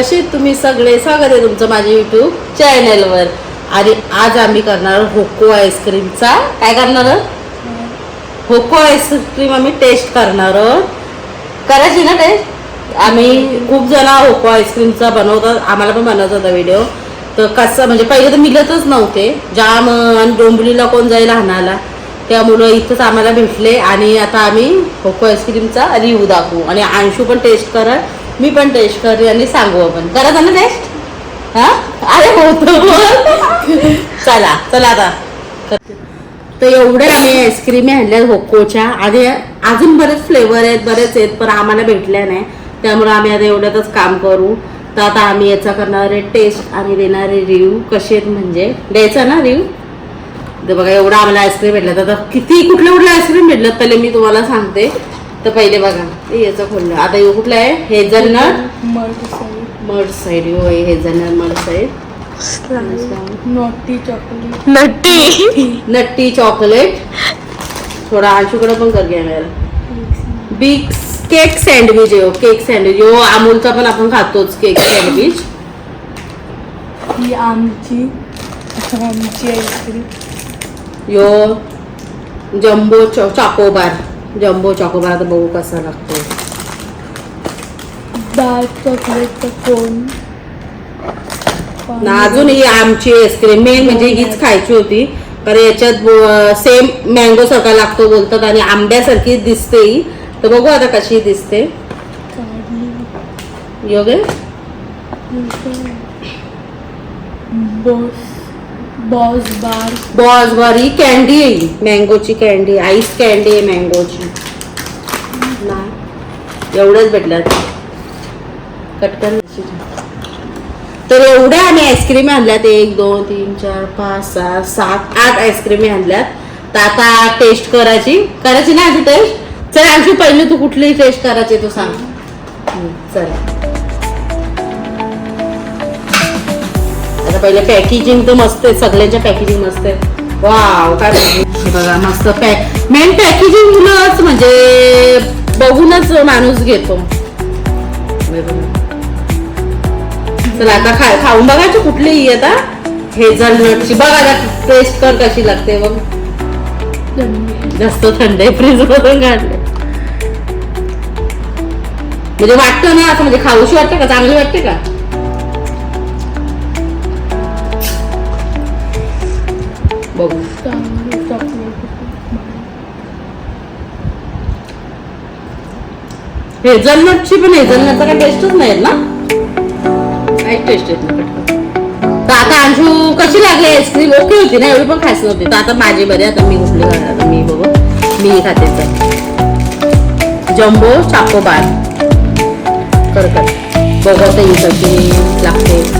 कशी तुम्ही सगळे स्वागत आहे तुमचं माझ्या युट्यूब चॅनलवर आणि आज आम्ही करणार आहोत होको आईस्क्रीमचा काय करणार होको आईस्क्रीम आम्ही टेस्ट करणार करायची ना टेस्ट आम्ही खूप जण होको आईस्क्रीमचा बनवतात. आम्हाला पण बनवत होता व्हिडिओ तर कसं म्हणजे पहिले तर मिळतच नव्हते. जाम आणि डोंबलीला कोण जाईल हाणाला त्यामुळं इथंच आम्हाला भेटले. आणि आता आम्ही होको आईस्क्रीमचा रिव्ह्यू दाखवू. आणि अंशू पण टेस्ट करा मी पण टेस्ट करेन आणि सांगू आपण. करा ना टेस्ट हा? अरे होतो चला चला आता. तर एवढे आम्ही आईस्क्रीम आणल्या होकोच्या आणि अजून बरेच फ्लेवर आहेत बरेच आहेत पण आम्हाला भेटल्या नाही. त्यामुळे आम्ही आता एवढ्यातच काम करू. तर आता आम्ही याचा करणार आहे टेस्ट आणि देणारे रिव्ह्यू कसे आहेत म्हणजे? द्यायचा ना रिव्ह्यू तर बघा एवढा आम्हाला आईस्क्रीम भेटला. तर आता किती कुठल्या कुठल्या आईस्क्रीम भेटलं पहिले मी तुम्हाला सांगते. तर पहिले बघा. हे याचं खोललं आता हे कुठलं आहे? हेझलनट? मड साईड हो hazelnut mud side naughty chocolate. Nutty nutty chocolate. थोडा आशूकडे पण कर घ्या मेरा बिग केक सँडविच आहे केक सँडविच हो अमूलचा पण आपण खातोच केक सँडविच ही आमची आमची आईस्क्रीम यो जम्बो चॉ चाकोबार जम्बो चाकोबार बघू कसा लागतो. डार्क चॉकलेटचा कोन ना अजून ही आमची आईस्क्रीम मेन म्हणजे हीच खायची होती. कारण याच्यात सेम मँगो सारखा लागतो बोलतात आणि आंब्यासारखी दिसते ही. तर बघू आता कशी दिसते. योगे? Boss. Boss bar. Boss bar ही कॅन्डी आहे. ही मँगोची कॅन्डी आईस कॅन्डी आहे मँगोची एवढंच भेटलं. कटकन तर एवढ्या आम्ही आईस्क्रीम आणल्यात. एक दोन तीन चार पाच सहा सात आठ आईस्क्रीम आणल्यात. तर आता टेस्ट करायची. करायची ना आधी टेस्ट चल आणखी पहिले तू कुठली टेस्ट करायची तू सांग. चला. आता पहिले पॅकेजिंग तर मस्त आहे सगळ्यांच्या पॅकेजिंग मस्त आहे. वाव काय बघा मस्त पॅक मेन पॅकेजिंग मुलंच म्हणजे बघूनच माणूस घेतो. हे चला आता खा खाऊन बघायची कुठली ही आता. हेझलनटची. बघा आता टेस्ट कर कशी लागते बघ. जास्त थंड आहे फ्रीज मधून काढले म्हणजे वाटतं ना असं म्हणजे खाऊशी वाटते का? चांगली वाटते का? बघू. चांगली चॉकलेट हेझलनटची पण हेझलनटचा काही टेस्टच नाही ना? काही टेस्ट येत नाही. तर आता अंशू कशी लागली आईस्क्रीम ओके होती ना? एवढी पण खायची नव्हती. तर आता माझी बरी आता मी कुठली आता मी बघू. मी खाते तर. Jumbo chocobar. कर कर. बघू ही कशी लागते.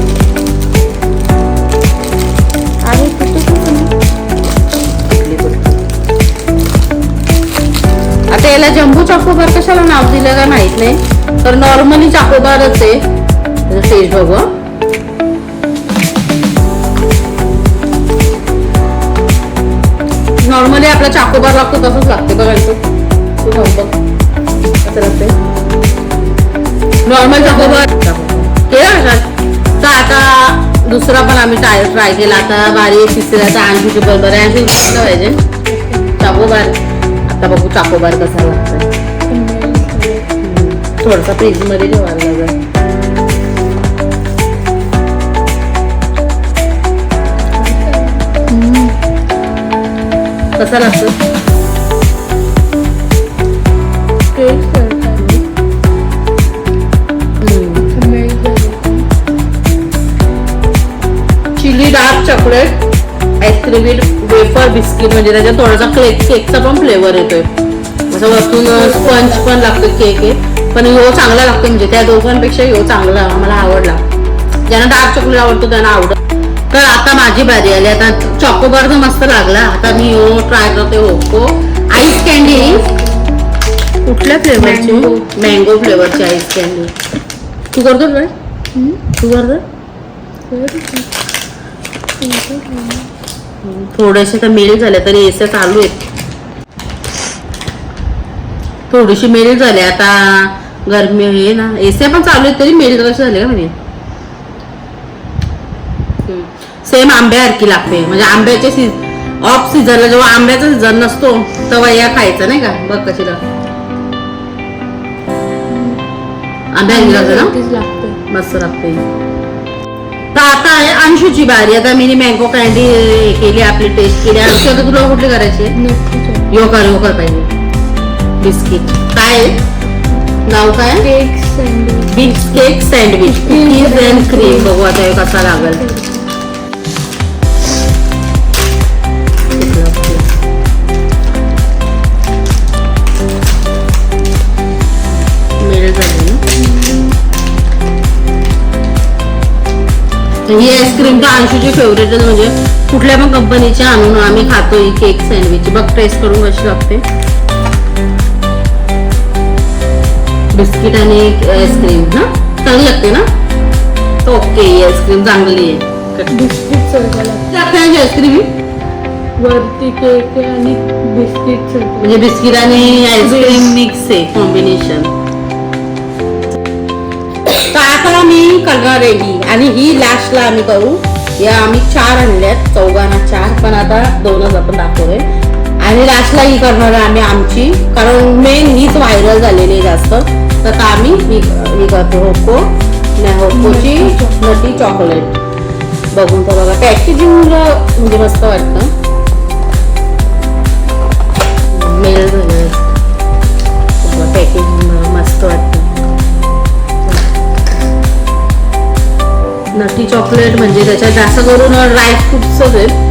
याला जम्बू चाकोबार कशाला नाव दिलं का माहीत नाही. तर नॉर्मली चाकोबारच आहे. त्याचं टेस्ट बघू नॉर्मली आपला चाकोबार लागतो तसंच लागते लागते. Normal chocobar. तर आता दुसरा पण आम्ही ट्राय ट्राय केला. आता बारी तिसऱ्याचा आणखी बरोबर आहे. आणखी पाहिजे. चाकोबार. आता बघू चाकोबार कसा लागतो थोडासा फ्रीजमध्ये ठेवायला लागेल. कसा लागतो chilli dark chocolate. Ice cream wafer biscuit म्हणजे त्याच्यात थोडासा केक केकचा पण फ्लेवर येतोय. असं वरतून स्पंज पण लागतो केक आहे पण ह्यो चांगला लागतो म्हणजे त्या दोघांपेक्षा ह्यो चांगला मला आवडला. ज्यांना डार्क चॉकलेट आवडतो त्यांना आवडत. तर आता माझी बारी आली. आता चॉकोबार तर मस्त लागला. आता मी ह्यो ट्राय करते होको आईस कॅन्डी कुठल्या फ्लेवरची. मँगो फ्लेवरची आईस कॅन्डी तू करतो काय तू करतो थोडेसे तर मेल झाले तरी एस चालू आहेत. थोडीशी मेल झाले आता गरमी हे ना. एसी पण चालू आहेत तरी मेल कसे झाले का म्हणे? सेम आंब्यासारखी लागते. म्हणजे आंब्याचे सीज ऑफ सीझनला जेव्हा आंब्याचा सीझन नसतो तेव्हा या खायचं नाही का? बघ कशी लागते आंब्यासारखी लागते ना आंब्यासारखीच लागते. मस्त लागते. तर आता आहे अंशूची बारी. आता मी मँगो कँडी केली आपली टेस्ट केली. अंशू आता तुला कुठली करायची आहे? नक्कीच यो कर यो कर पाहिजे. बिस्किट काय? नाव काय? Cake sandwich cake sandwich and cream बघू आता हे कसा लागेल. तर ही आईस्क्रीम तर अंशूची फेवरेटच म्हणजे कुठल्या पण कंपनीची आणून आम्ही खातो ही केक सँडविच बघ टेस्ट करून कशी लागते. बिस्किट आणि आईस्क्रीम ना चांगली लागते ना? ओके ही आईस्क्रीम चांगली आहे. बिस्किट लागतं. आईस्क्रीम वरती केक आणि बिस्किट म्हणजे बिस्किट आणि आईस्क्रीम मिक्स आहे कॉम्बिनेशन तर आता मी करणार आहे आणि ही लास्टला आम्ही करू. या आम्ही चार आणल्यात चौघांना चार पण आता दोनच आपण दाखवतोय. आणि लास्टला ही करणार आहे आम्ही आमची. कारण मेन हीच व्हायरल झालेली आहे जास्त. तर आता आम्ही ही ही करतो होको नाही होकोची नटी चॉकलेट बघून तर बघा. पॅकेजिंग म्हणजे मस्त वाटतं. मेल झालं. पॅकेजिंग मस्त वाटतं. नटी चॉकलेट म्हणजे त्याच्यात जास्त करून ड्रायफ्रुट्सच आहेत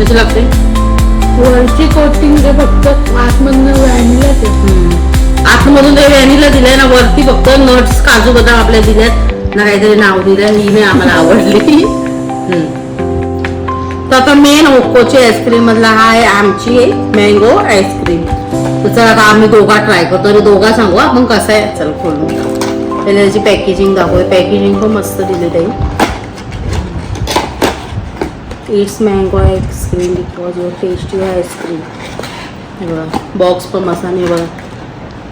कशी लागते वरची कोटिंग ते फक्त आतमधनं व्हॅनिलाच आहे हम्म. आतमधून ते व्हॅनिला दिलंय ना वरती फक्त नट्स काजू बदाम आपल्या दिल्यात. ना काहीतरी नाव दिलं ही नाही आम्हाला आवडली. तर आता मेन ओक्कोची आईस्क्रीम मधला हा आहे आमची आहे मँगो आईस्क्रीम तर चला आता आम्ही दोघा ट्राय करतो. आणि दोघा सांगू आपण कसं आहे? चल खोलून पहिले त्याची पॅकेजिंग दाखवूया पॅकेजिंग पण मस्त दिली ताई. It's mango ice cream because your tasty ice cream बघा बॉक्स पण मसाने बघा.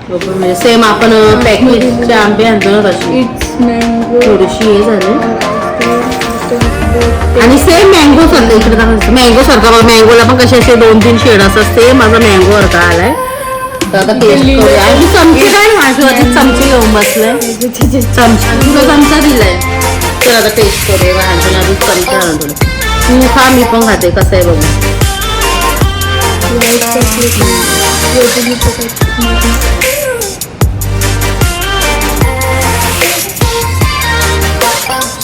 बघा, म्हणजे सेम आपण पॅकेजचे आंबे आणतो ना तशी. इट्स मँगो थोडीशी हे झाली. आणि सेम मँगो सारखं इकडे मँगो सारखा बघा मँगोला पण कसे असे दोन तीन शेड असतात. सेम माझा मँगो सारखा आलाय. तर आता टेस्ट करूया. आणि चमचे काय माझ्या चमचे घेऊन बसलाय चमचा. तुझा चमचा दिलाय. तर आता टेस्ट करूया. बाहेर आधी चमचा आणून. तू खा मी पण खाते. कसं आहे बघू.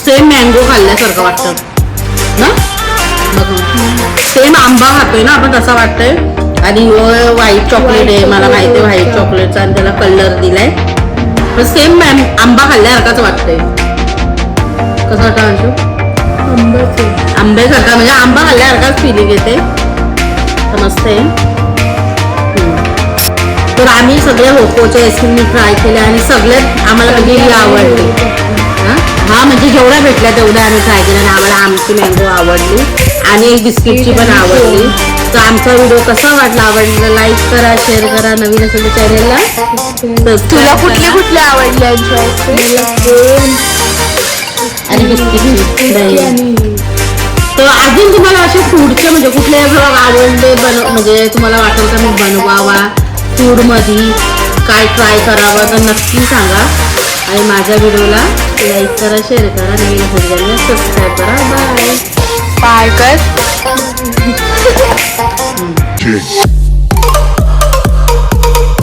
सेम मँगो खाल्ल्यासारखं वाटतं. ना? सेम आंबा खातोय ना आपण तसा वाटतंय? आणि व्हाईट चॉकलेट आहे. मला माहिती आहे व्हाईट चॉकलेटचा आणि त्याला कलर दिलाय. पण सेम आंबा खाल्ल्यासारखाच वाटतंय. कसं वाटतं अंशू? आंब्यासारखा. म्हणजे आंबा खाल्ल्यासारखाच फिलिंग येते. तर मस्त आहे. तर आम्ही सगळे होकोचे आईस्क्रीम ट्राय केले आणि सगळ्यात आम्हाला म्हणजे ही आवडली हा म्हणजे जेवढ्या भेटल्या तेवढ्या आम्ही ट्राय आणि आम्हाला आमची मँगो आवडली. आणि एक बिस्किटची पण आवडली. तर आमचा व्हिडिओ कसा वाटला आवडला लाईक करा शेअर करा नवीन असेल तर चॅनेलला तुला कुठले कुठले आवडले आणि बिस्किटची आणि नाही. तर अजून तुम्हाला असे फूडचे म्हणजे कुठले ब्लॉग आवडले बन म्हणजे तुम्हाला वाटेल का मी बनवावा. फूडमध्ये काय ट्राय करावं तर नक्की सांगा. आणि माझ्या व्हिडिओला लाईक करा शेअर करा नवीन असेल सबस्क्राईब करा. बाय पाय कर.